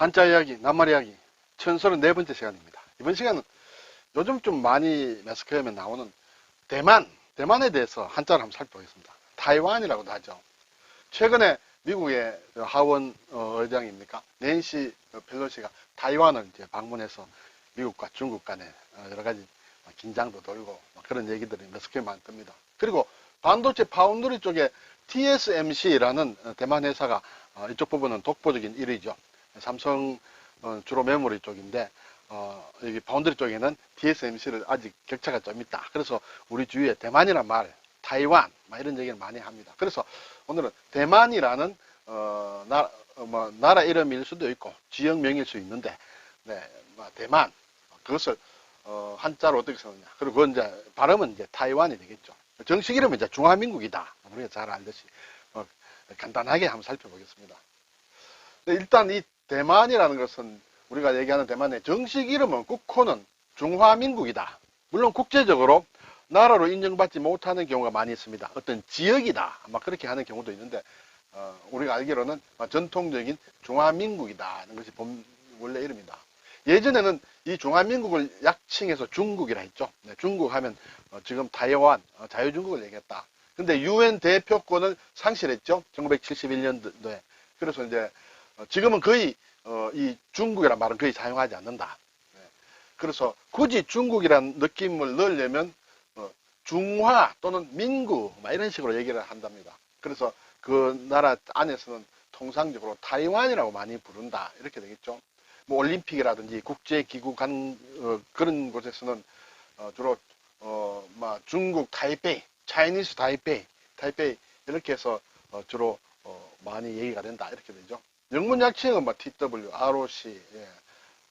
한자 이야기, 낱말 이야기, 1034번째 시간입니다. 이번 시간은 요즘 좀 많이 매스컴에 나오는 대만, 대만에 대해서 한자를 한번 살펴보겠습니다. 타이완이라고도 하죠. 최근에 미국의 하원 어, 의장입니까? 낸시 펠로시가 타이완을 이제 방문해서 미국과 중국 간에 어, 여러 가지 긴장도 돌고 막 그런 얘기들이 매스컴에 많이 뜹니다. 그리고 반도체 파운드리 쪽에 TSMC라는 대만 회사가 어, 이쪽 부분은 독보적인 1위죠. 삼성 어, 주로 메모리 쪽인데 어, 여기 파운드리 쪽에는 TSMC를 아직 격차가 좀 있다. 그래서 우리 주위에 대만이란 말, 타이완 막 이런 얘기를 많이 합니다. 그래서 오늘은 대만이라는 어, 나, 어, 뭐, 나라 이름일 수도 있고 지역명일 수 있는데 네, 뭐, 대만 그것을 어, 한자로 어떻게 쓰느냐. 그리고 그건 이제 발음은 이제 타이완이 되겠죠. 정식 이름은 이제 중화민국이다. 우리가 잘 알듯이 어, 간단하게 한번 살펴보겠습니다. 네, 일단 이 대만이라는 것은 우리가 얘기하는 대만의 정식 이름은 국호는 중화민국이다. 물론 국제적으로 나라로 인정받지 못하는 경우가 많이 있습니다. 어떤 지역이다. 아마 그렇게 하는 경우도 있는데 어, 우리가 알기로는 전통적인 중화민국이다 는 것이 본 원래 이름이다. 예전에는 이 중화민국을 약칭해서 중국이라 했죠. 네, 중국 하면 어, 지금 타이완 어, 자유중국을 얘기했다. 근데 유엔 대표권을 상실했죠. 1971년도에. 그래서 이제 어, 지금은 거의 어, 이 중국이라는 말은 거의 사용하지 않는다. 네. 그래서 굳이 중국이라는 느낌을 넣으려면 어, 중화 또는 민구 막 이런 식으로 얘기를 한답니다. 그래서 그 나라 안에서는 통상적으로 타이완이라고 많이 부른다 이렇게 되겠죠. 뭐 올림픽이라든지 국제기구 간 어, 그런 곳에서는 어, 주로 어, 막 중국 타이페이, 차이니스 타이페이, 타이페이 이렇게 해서 어, 주로 어, 많이 얘기가 된다 이렇게 되죠. 영문 약칭은 뭐 TW, ROC, 예,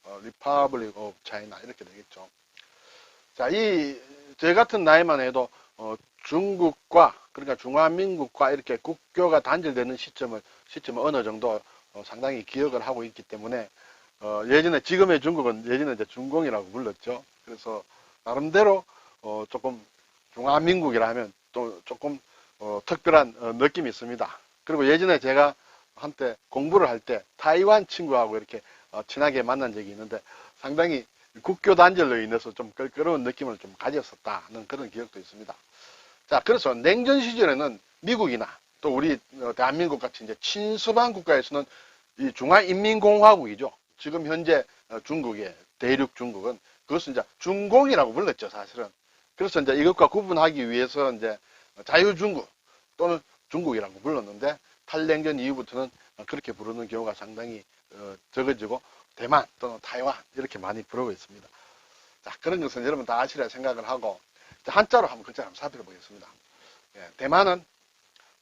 어, Republic of China 이렇게 되겠죠. 자, 이저 같은 나이만 해도 어, 중국과 그러니까 중화민국과 이렇게 국교가 단절되는 시점을 시점을 어느 정도 어, 상당히 기억을 하고 있기 때문에 어, 예전에 지금의 중국은 예전에 이제 중공이라고 불렀죠. 그래서 나름대로 어, 조금 중화민국이라 하면 또 조금 어, 특별한 어, 느낌이 있습니다. 그리고 예전에 제가 한때 공부를 할 때 타이완 친구하고 이렇게 어, 친하게 만난 적이 있는데 상당히 국교 단절로 인해서 좀 껄끄러운 느낌을 좀 가졌었다는 그런 기억도 있습니다. 자, 그래서 냉전 시절에는 미국이나 또 우리 어, 대한민국 같이 이제 친서방 국가에서는 이 중화인민공화국이죠. 지금 현재 어, 중국의 대륙 중국은 그것은 이제 중공이라고 불렀죠, 사실은. 그래서 이제 이것과 구분하기 위해서 이제 자유중국 또는 중국이라고 불렀는데 탈냉전 이후부터는 그렇게 부르는 경우가 상당히 어, 적어지고 대만 또는 타이완 이렇게 많이 부르고 있습니다. 자, 그런 것은 여러분 다 아시리라 생각을 하고 자, 한자로 한번 글자 한번 살펴보겠습니다. 예, 대만은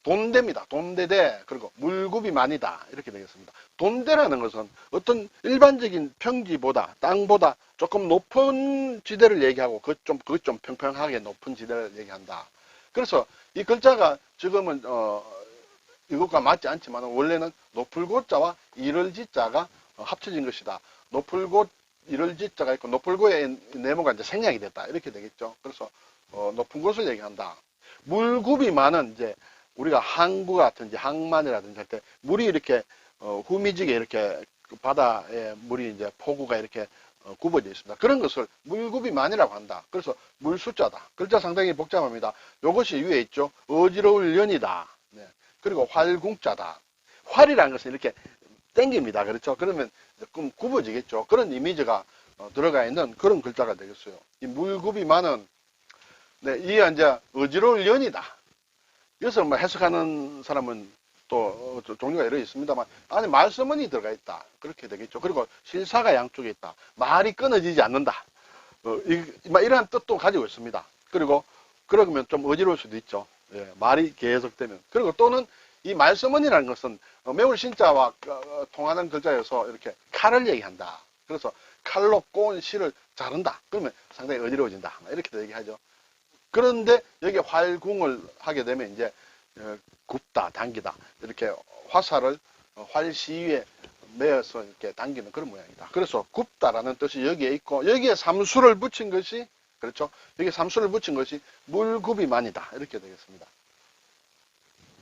돈대입니다. 돈대대 그리고 물굽이 많이다 이렇게 되겠습니다. 돈대라는 것은 어떤 일반적인 평지보다 땅보다 조금 높은 지대를 얘기하고 그좀 그좀 평평하게 높은 지대를 얘기한다. 그래서 이 글자가 지금은 어, 이것과 맞지 않지만 원래는 높을고 자와 이를지 자가 어, 합쳐진 것이다. 높을곳 이를지 자가 있고 높을고의 네모가 이제 생략이 됐다 이렇게 되겠죠. 그래서 어, 높은 곳을 얘기한다. 물굽이 많은 이제 우리가 항구 같은 항만이라든지 할 때 물이 이렇게 어, 후미지게 이렇게 그 바다에 물이 이제 포구가 이렇게 어, 굽어져 있습니다. 그런 것을 물굽이 많이라고 한다. 그래서 물 숫자다. 글자 상당히 복잡합니다. 이것이 위에 있죠. 어지러울 연이다. 네. 그리고 활궁자다. 활이라는 것은 이렇게 땡깁니다. 그렇죠? 그러면 조금 굽어지겠죠. 그런 이미지가 어, 들어가 있는 그런 글자가 되겠어요. 이 물굽이 많은 네, 이게 이제 어지러울 연이다. 이것을 뭐 해석하는 사람은 또 어, 종류가 여러 있습니다만 안에 말씀은이 들어가 있다. 그렇게 되겠죠. 그리고 실사가 양쪽에 있다. 말이 끊어지지 않는다. 어, 이, 막 이러한 뜻도 가지고 있습니다. 그리고 그러면 좀 어지러울 수도 있죠. 예, 말이 계속되면. 그리고 또는 이 말씀은이라는 것은 어, 매울 신자와 어, 통하는 글자여서 이렇게 칼을 얘기한다. 그래서 칼로 꼬은 실을 자른다. 그러면 상당히 어지러워진다. 이렇게도 얘기하죠. 그런데 여기 활궁을 하게 되면 이제 어, 굽다, 당기다. 이렇게 화살을 어, 활시위에 매어서 이렇게 당기는 그런 모양이다. 그래서 굽다라는 뜻이 여기에 있고 여기에 삼수를 붙인 것이 그렇죠. 여기 삼수를 붙인 것이 물굽이만이다. 이렇게 되겠습니다.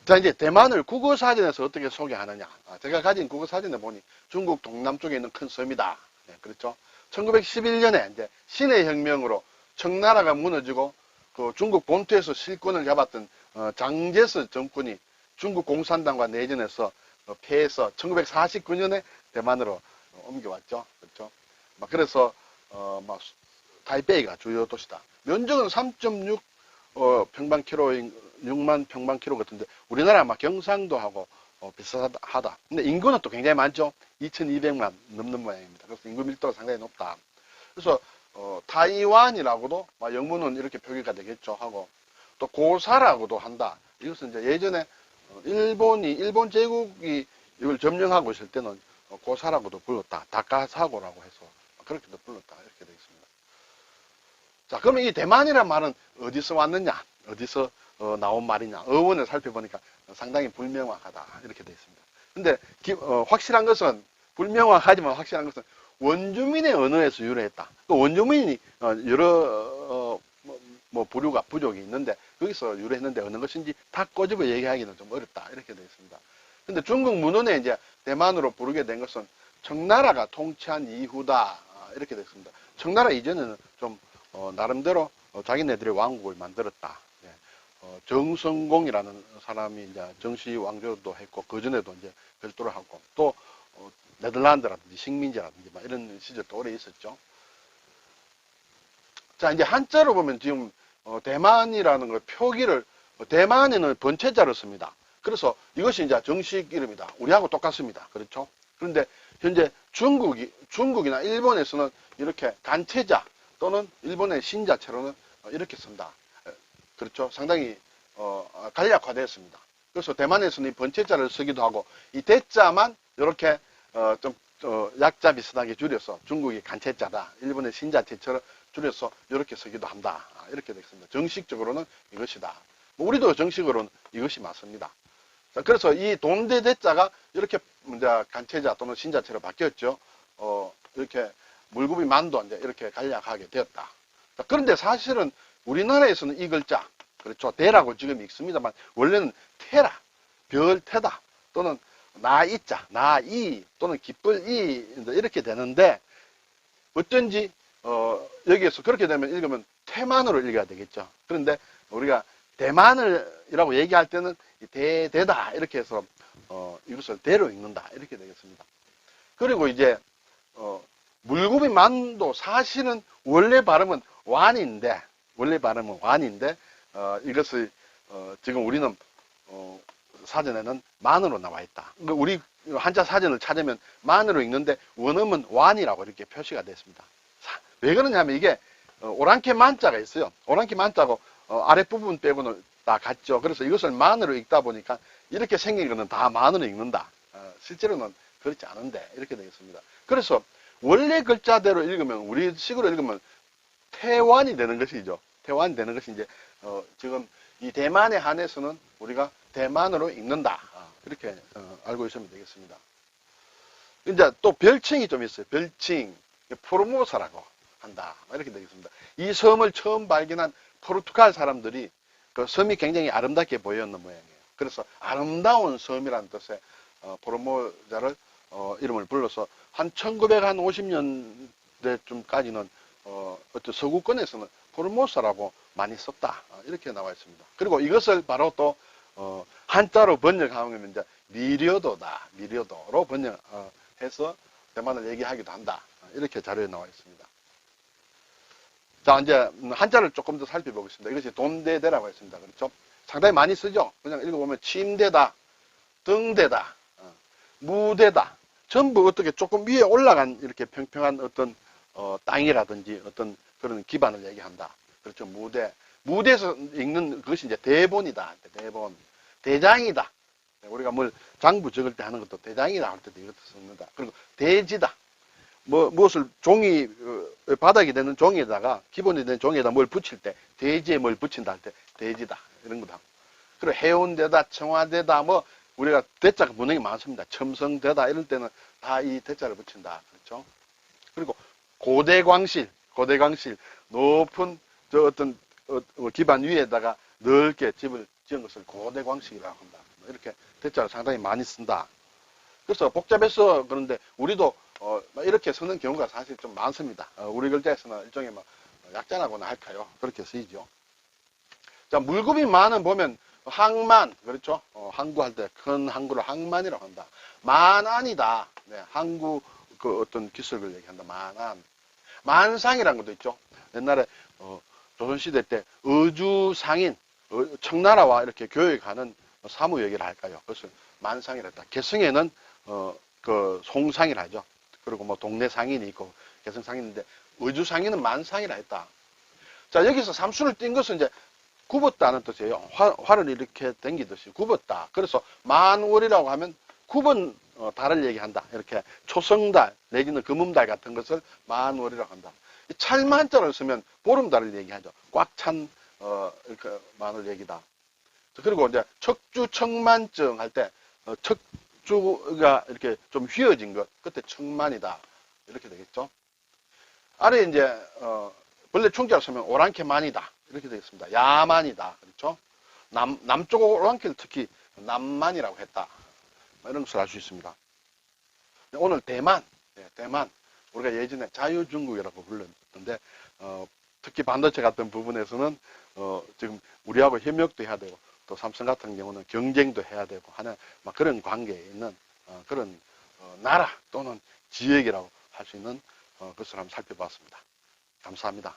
자, 이제 대만을 국어사전에서 어떻게 소개하느냐. 아, 제가 가진 국어사전에 보니 중국 동남쪽에 있는 큰 섬이다. 네, 그렇죠. 1911년에 이제 신의 혁명으로 청나라가 무너지고 그 중국 본토에서 실권을 잡았던 어, 장제스 정권이 중국 공산당과 내전해서 어, 패해서 1949년에 대만으로 어, 옮겨왔죠. 그렇죠. 막 그래서 어, 막 수- 타이베이가 주요 도시다. 면적은 3.6 어, 평방키로인 6만 평방키로 같은데 우리나라 막 경상도하고 어, 비슷하다. 근데 인구는 또 굉장히 많죠. 2,200만 넘는 모양입니다. 그래서 인구 밀도가 상당히 높다. 그래서 어, 타이완이라고도 막 영문은 이렇게 표기가 되겠죠 하고 또 고사라고도 한다. 이것은 이제 예전에 어, 일본이 일본 제국이 이걸 점령하고 있을 때는 어, 고사라고도 불렀다. 다카사고라고 해서 그렇게도 불렀다. 이렇게 되어 있습니다. 자, 그러면 이 대만이란 말은 어디서 왔느냐? 어디서 어, 나온 말이냐? 어원을 살펴보니까 상당히 불명확하다. 이렇게 되어 있습니다. 근데 기- 어, 확실한 것은 불명확하지만 확실한 것은 원주민의 언어에서 유래했다. 그 원주민이 어, 여러 어, 뭐, 뭐 부류가 부족이 있는데 거기서 유래했는데 어느 것인지 다 꼬집어 얘기하기는 좀 어렵다. 이렇게 되어 있습니다. 근데 중국 문헌에 이제 대만으로 부르게 된 것은 청나라가 통치한 이후다. 아, 이렇게 됐습니다. 청나라 이전에는 좀 어, 나름대로 어, 자기네들의 왕국을 만들었다. 예. 어, 정성공이라는 사람이 이제 정시 왕조도 했고 그 전에도 이제 별도로 하고 또 어, 네덜란드라든지 식민지라든지 막 이런 시절도 오래 있었죠. 자 이제 한자로 보면 지금 어, 대만이라는 걸 표기를 어, 대만에는 번체자를 씁니다. 그래서 이것이 이제 정식 이름이다. 우리하고 똑같습니다. 그렇죠? 그런데 현재 중국이 중국이나 일본에서는 이렇게 간체자 또는 일본의 신 자체로는 어, 이렇게 쓴다. 에, 그렇죠? 상당히 어, 간략화되었습니다. 그래서 대만에서는 이 번체자를 쓰기도 하고 이 대자만 이렇게 어, 좀 어, 약자 비슷하게 줄여서 중국이 간체자다, 일본의 신자체처럼 줄여서 이렇게 쓰기도 한다. 아, 이렇게 되겠습니다. 정식적으로는 이것이다. 뭐 우리도 정식으로는 이것이 맞습니다. 자, 그래서 이 동대대자가 이렇게 간체자 또는 신자체로 바뀌었죠. 어, 이렇게 물구비 만도 이제 이렇게 간략하게 되었다. 자, 그런데 사실은 우리나라에서는 이 글자, 그렇죠. 대라고 지금 읽습니다만, 원래는 태라, 별태다, 또는 나이 자, 나이, 또는 기쁠이, 이제 이렇게 되는데, 어쩐지, 어, 여기에서 그렇게 되면 읽으면 태만으로 읽어야 되겠죠. 그런데 우리가 대만을이라고 얘기할 때는 이 대대다, 이렇게 해서, 어, 이것을 대로 읽는다, 이렇게 되겠습니다. 그리고 이제, 어, 물구비 만도 사실은 원래 발음은 완인데, 원래 발음은 완인데, 어, 이것을, 어, 지금 우리는, 어, 사전에는 만으로 나와 있다. 그 우리 한자 사전을 찾으면 만으로 읽는데 원음은 완이라고 이렇게 표시가 됐습니다. 사- 왜 그러냐면 이게 어, 오랑캐 만자가 있어요. 오랑캐 만자고 어, 아랫부분 빼고는 다 같죠. 그래서 이것을 만으로 읽다 보니까 이렇게 생긴 거는 다 만으로 읽는다. 어, 실제로는 그렇지 않은데 이렇게 되겠습니다. 그래서 원래 글자대로 읽으면 우리 식으로 읽으면 태완이 되는 것이죠. 태완이 되는 것이 이제 어, 지금 이 대만에 한해서는 우리가 대만으로 읽는다. 아, 이렇게 어, 알고 있으면 되겠습니다. 이제 또 별칭이 좀 있어요. 별칭 포르모사라고 한다. 이렇게 되겠습니다. 이 섬을 처음 발견한 포르투갈 사람들이 그 섬이 굉장히 아름답게 보였는 모양이에요. 그래서 아름다운 섬이라는 뜻의 어, 포르모자를 어, 이름을 불러서 한 1950년대쯤까지는 어, 어떤 서구권에서는 포르모사라고 많이 썼다. 어, 이렇게 나와 있습니다. 그리고 이것을 바로 또 어, 한자로 번역하면 이제 미려도다. 미려도로 번역해서 대만을 얘기하기도 한다. 어, 이렇게 자료에 나와 있습니다. 자, 이제 음, 한자를 조금 더 살펴보겠습니다. 이것이 돈대대라고 했습니다. 그렇죠? 상당히 많이 쓰죠? 그냥 읽어보면 침대다, 등대다, 어, 무대다. 전부 어떻게 조금 위에 올라간 이렇게 평평한 어떤 어, 땅이라든지 어떤 그런 기반을 얘기한다. 그렇죠. 무대. 무대에서 읽는 그것이 이제 대본이다. 대본. 대장이다. 우리가 뭘 장부 적을 때 하는 것도 대장이다 할 때도 이것도 씁니다. 그리고 대지다. 뭐, 무엇을 종이, 어, 바닥이 되는 종이에다가, 기본이 되는 종이에다 뭘 붙일 때, 대지에 뭘 붙인다 할 때, 대지다. 이런 거다. 그리고 해운대다, 청와대다, 뭐, 우리가 대자가 문항이 많습니다. 첨성대다, 이럴 때는 다 이 대자를 붙인다. 그렇죠? 그리고 고대광실, 고대광실, 높은 저 어떤 어, 어, 기반 위에다가 넓게 집을 지은 것을 고대광실이라고 한다. 이렇게 대자를 상당히 많이 쓴다. 그래서 복잡해서 그런데 우리도 어, 이렇게 쓰는 경우가 사실 좀 많습니다. 어, 우리 글자에서는 일종의 뭐 약자라고나 할까요? 그렇게 쓰이죠. 자, 물급이 많은 보면 항만, 그렇죠? 어, 항구할 때 큰 항구를 항만이라고 한다. 만안이다. 네, 항구 그 어떤 기술을 얘기한다. 만안. 만상이라는 것도 있죠. 옛날에 어, 조선시대 때 의주상인, 어, 청나라와 이렇게 교역하는 사무 얘기를 할까요? 그것을 만상이라 했다. 개성에는 어, 그 송상이라 하죠. 그리고 뭐 동네 상인이 있고 개성 상인인데 의주 상인은 만상이라 했다. 자 여기서 삼수를 띈 것은 이제 굽었다는 뜻이에요. 화, 활을 이렇게 당기듯이 굽었다. 그래서 만월이라고 하면 굽은 어, 달을 얘기한다. 이렇게 초성달 내지는 금음달 같은 것을 만월이라고 한다. 이 찰만자를 쓰면 보름달을 얘기하죠. 꽉찬 어, 이렇게 만월 얘기다. 그리고 이제 척주 청만증 할때 어, 척주가 이렇게 좀 휘어진 것 그때 청만이다 이렇게 되겠죠. 아래 이제 어, 원래 충자를 쓰면 오랑캐만이다 이렇게 되겠습니다. 야만이다 그렇죠. 남 남쪽 오랑캐를 특히 남만이라고 했다 뭐 이런 것을 알 수 있습니다. 오늘 대만 예, 대만 우리가 예전에 자유중국이라고 불렀는데 어, 특히 반도체 같은 부분에서는 어, 지금 우리하고 협력도 해야 되고 또 삼성 같은 경우는 경쟁도 해야 되고 하는 막 그런 관계에 있는 어, 그런 어, 나라 또는 지역이라고 할 수 있는 어, 것을 한번 살펴봤습니다. 감사합니다.